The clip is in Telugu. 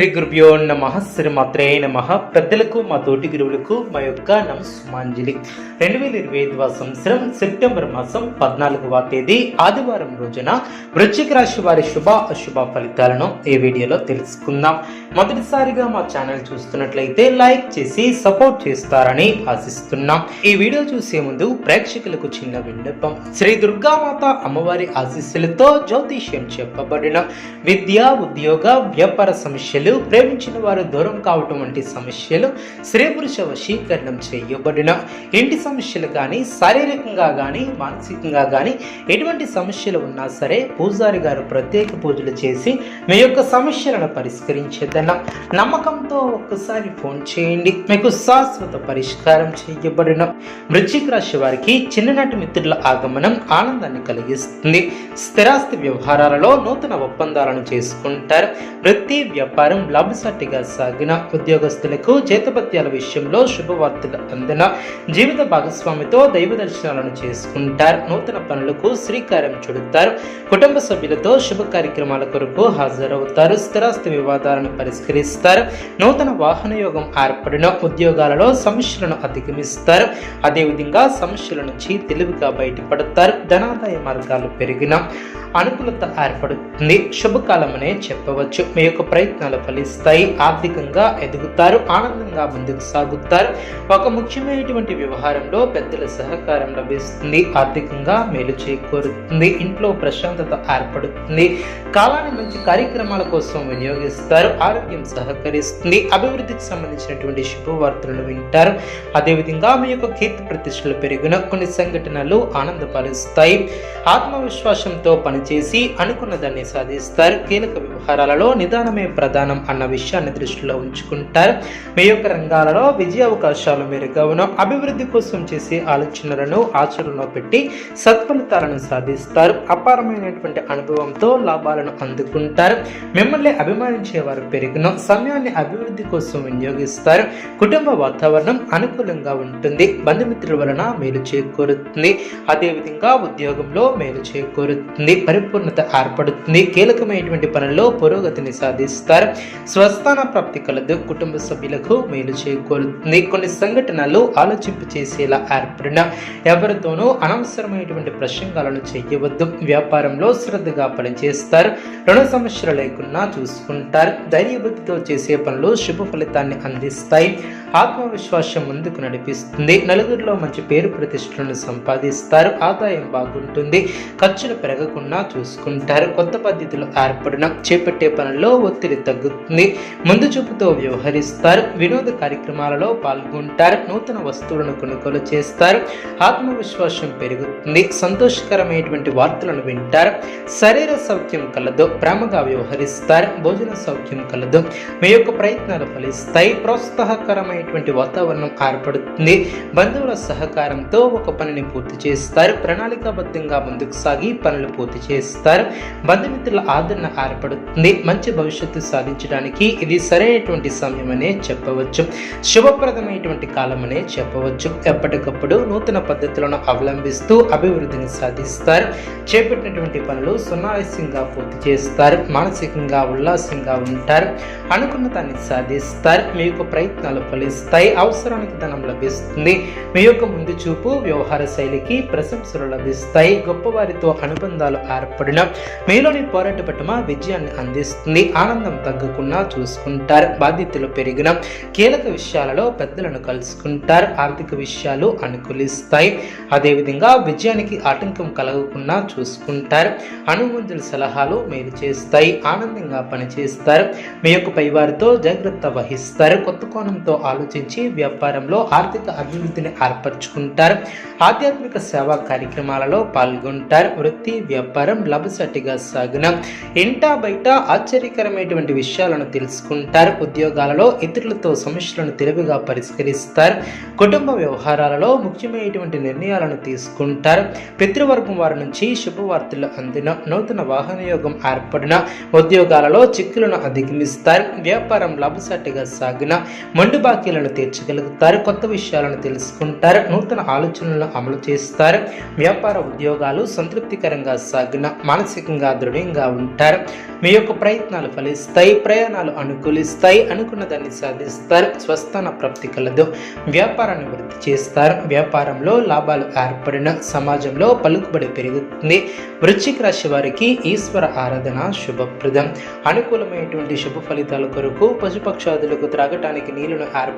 శ్రీ గురుభ్యో నమ శ్రీమాత్రే నమ. పెద్దలకు మా తోటి గురువులకు మా యొక్క నమస్మాంజలి రెండు వేల ఇరవై ఐదవ సంవత్సరం సెప్టెంబర్ మాసం పద్నాలుగవ తేదీ ఆదివారం రోజున వృశ్చిక రాశి వారి శుభ అశుభ ఫలితాలను ఈ వీడియోలో తెలుసుకుందాం. మొదటిసారిగా మా ఛానల్ చూస్తున్నట్లయితే లైక్ చేసి సపోర్ట్ చేస్తారని ఆశిస్తున్నాం. ఈ వీడియో చూసే ముందు ప్రేక్షకులకు చిన్న విన్నపం. శ్రీ దుర్గామాత అమ్మవారి ఆశీస్సులతో జ్యోతిష్యం చెప్పబడిన విద్య ఉద్యోగ వ్యాపార సమస్యలు ప్రేమించిన వారు దూరం కావటం వంటి సమస్యలు స్త్రీ పురుష వశీకరణం చేయబడిన ఇంటి సమస్యలు కానీ శారీరకంగా కానీ మానసికంగా కానీ ఎటువంటి సమస్యలు ఉన్నా సరే పూజారి గారు ప్రత్యేక పూజలు చేసి మీ యొక్క సమస్యలను పరిష్కరించేదన్న నమ్మకంతో ఒక్కసారి ఫోన్ చేయండి. మీకు శాశ్వత పరిష్కారం చేయబడిన వృశ్చిక రాశి వారికి చిన్ననాటి మిత్రుల ఆగమనం ఆనందాన్ని కలిగిస్తుంది. స్థిరాస్తి వ్యవహారాలలో నూతన ఒప్పందాలను చేసుకుంటారు. వృత్తి వ్యాపారం లాభసాటిగా సాగిన ఉద్యోగస్తులకు చేతపత్యాల విషయంలో శుభవార్తలు అందిన జీవిత భాగస్వామితో దైవ దర్శనాలను చేసుకుంటారు. నూతన పనులకు శ్రీకారం చుడతారు. కుటుంబ సభ్యులతో శుభ కార్యక్రమాల కొరకు హాజరవుతారు. స్థిరాస్తి వివాదాలను పరిష్కరిస్తారు. నూతన వాహన యోగం ఏర్పడిన ఉద్యోగాలలో సమస్యలను అధిగమిస్తారు. అదేవిధంగా సమస్యల నుంచి తెలివిగా బయటపడతారు. ధనాదాయ మార్గాలు పెరిగిన అనుకూలత ఏర్పడుతుంది. శుభకాలమనే చెప్పవచ్చు. మీ యొక్క ప్రయత్నాలు ఫలిస్తాయి ఆర్థికంగా ఎదుగుతారు ఆనందంగా ముందుకు సాగుతారు. ఒక ముఖ్యమైనటువంటి వ్యవహారంలో పెద్దల సహకారం లభిస్తుంది ఆర్థికంగా మేలు చేకూరుతుంది ఇంట్లో ప్రశాంతత ఏర్పడుతుంది కాలాన్ని మంచి కార్యక్రమాల కోసం వినియోగిస్తారు ఆరోగ్యం సహకరిస్తుంది అభివృద్ధికి సంబంధించినటువంటి శుభవార్తలను వింటారు. అదేవిధంగా మీ యొక్క కీర్తి ప్రతిష్టలు పెరిగిన కొన్ని సంఘటనలు ఆనందపరుస్తాయి. ఆత్మవిశ్వాసంతో పనిచేసి అనుకున్న దాన్ని సాధిస్తారు. కీలక వ్యవహారాలలో నిదానమే ప్రధాన. అన్న విషయాన్ని దృష్టిలో ఉంచుకుంటారు. మీ యొక్క రంగాలలో విజయ అవకాశాలు మెరుగవును. అభివృద్ధి కోసం చేసే ఆలోచనలను ఆచరణలో పెట్టి సత్ఫలితాలను సాధిస్తారు. అపారమైనటువంటి అనుభవంతో లాభాలను అందుకుంటారు. మిమ్మల్ని అభిమానించే వారు పెరిగిన సమయాన్ని అభివృద్ధి కోసం వినియోగిస్తారు. కుటుంబ వాతావరణం అనుకూలంగా ఉంటుంది. బంధుమిత్రుల వలన మేలు చేకూరుతుంది. అదేవిధంగా ఉద్యోగంలో మేలు చేకూరుతుంది. పరిపూర్ణత ఏర్పడుతుంది. కీలకమైనటువంటి పనుల్లో పురోగతిని సాధిస్తారు. స్వస్థాన ప్రాప్తి కలదు కుటుంబ సభ్యులకు మేలు చేకూరుతుంది. కొన్ని సంఘటనలు ఆలోచింపు చేసేలా ఏర్పడిన ఎవరితోనూ అనవసరమైనటువంటి ప్రసంగాలను చేయవద్దు. వ్యాపారంలో శ్రద్ధగా పనిచేస్తారు. రుణ సమస్యలు లేకుండా చూసుకుంటారు. ధైర్యబుద్ధితో చేసే పనులు శుభ ఫలితాన్ని అందిస్తాయి. ఆత్మవిశ్వాసం ముందుకు నడిపిస్తుంది. నలుగురిలో మంచి పేరు ప్రతిష్టలను సంపాదిస్తారు. ఆదాయం బాగుంటుంది. ఖర్చులు పెరగకుండా చూసుకుంటారు. కొత్త పద్ధతులు ఏర్పడిన చేపట్టే పనుల్లో ఒత్తిడి తగ్గుతుంది. ముందు చూపుతో వ్యవహరిస్తారు. వినోద కార్యక్రమాలలో పాల్గొంటారు. నూతన వస్తువులను కొనుగోలు చేస్తారు. ఆత్మవిశ్వాసం పెరుగుతుంది. సంతోషకరమైనటువంటి వార్తలను వింటారు. శరీర సౌఖ్యం కలదు. ప్రేమగా వ్యవహరిస్తారు. భోజన సౌఖ్యం కలదు. మీ యొక్క ప్రయత్నాలు ఫలిస్తాయి. ప్రోత్సాహకరమైన ప్రోత్సాహకరమైనటువంటి వాతావరణం ఏర్పడుతుంది బంధువుల సహకారంతో ఒక పనిని పూర్తి చేస్తారు. ప్రణాళికాబద్ధంగా ముందుకు సాగి పనులు పూర్తి చేస్తారు. బంధుమిత్రుల ఆదరణ ఏర్పడుతుంది మంచి భవిష్యత్తు సాధించడానికి ఇది సరైనటువంటి సమయం అనే చెప్పవచ్చు. శుభప్రదమైనటువంటి కాలం అనే చెప్పవచ్చు. ఎప్పటికప్పుడు నూతన పద్ధతులను అవలంబిస్తూ అభివృద్ధిని సాధిస్తారు. చేపట్టినటువంటి పనులు సునాయాసంగా పూర్తి చేస్తారు. మానసికంగా ఉల్లాసంగా ఉంటారు. అనుకున్న దాన్ని సాధిస్తారు. మీ యొక్క ప్రయత్నాలు ఫలిస్తాయి అవసరానికి ధనం లభిస్తుంది. మీ యొక్క ముందు చూపు వ్యవహార శైలికి ప్రశంసలు లభిస్తాయి. గొప్పవారితో అనుబంధాలు ఏర్పడిన మీలోని పోరాట పట్టుమ విజయాన్ని అందిస్తుంది. ఆనందం తగ్గకుండా చూసుకుంటారు. బాధ్యతలు పెరిగిన కీలక విషయాలలో పెద్దలను కలుసుకుంటారు. ఆర్థిక విషయాలు అనుకూలిస్తాయి. అదేవిధంగా విజయానికి ఆటంకం కలగకుండా చూసుకుంటారు. అనుమతుల సలహాలు మేలు చేస్తాయి. ఆనందంగా పనిచేస్తారు. మీ యొక్క పైవారితో జాగ్రత్త వహిస్తారు. కొత్త కోణంతో ఆలోచించి వ్యాపారంలో ఆర్థిక అభివృద్ధిని ఏర్పరచుకుంటారు. ఆధ్యాత్మిక సేవా కార్యక్రమాలలో పాల్గొంటారు. వృత్తి వ్యాపారం లభసటిగా సాగిన ఇంటా బయట ఆశ్చర్యకరమైనటువంటి విషయాలను తెలుసుకుంటారు. ఉద్యోగాలలో ఇతరులతో సమస్యలను తెలివిగా పరిష్కరిస్తారు. కుటుంబ వ్యవహారాలలో ముఖ్యమైనటువంటి నిర్ణయాలను తీసుకుంటారు. పితృవర్గం వారి నుంచి శుభవార్తలు అందిన నూతన వాహన యోగం ఏర్పడిన ఉద్యోగాలలో చిక్కులను అధిగమిస్తారు. వ్యాపారం లాభసాటిగా సాగిన మండు బాకీ బాకీలను తీర్చగలుగుతారు కొత్త విషయాలను తెలుసుకుంటారు. నూతన ఆలోచనలను అమలు చేస్తారు. వ్యాపార ఉద్యోగాలు సంతృప్తికరంగా సాగిన మానసికంగా దృఢంగా ఉంటారు. మీ యొక్క ప్రయత్నాలు ఫలిస్తాయి. ప్రయాణాలు అనుకూలిస్తాయి. అనుకున్న దాన్ని సాధిస్తారు. స్వస్థాన ప్రాప్తి కలదు. వ్యాపారాన్ని వృద్ధి చేస్తారు. వ్యాపారంలో లాభాలు ఏర్పడిన సమాజంలో పలుకుబడి పెరుగుతుంది. వృశ్చిక రాశి వారికి ఈశ్వర ఆరాధన శుభప్రదం. అనుకూలమైనటువంటి శుభ ఫలితాల కొరకు పశుపక్షాదులకు త్రాగటానికి నీళ్ళను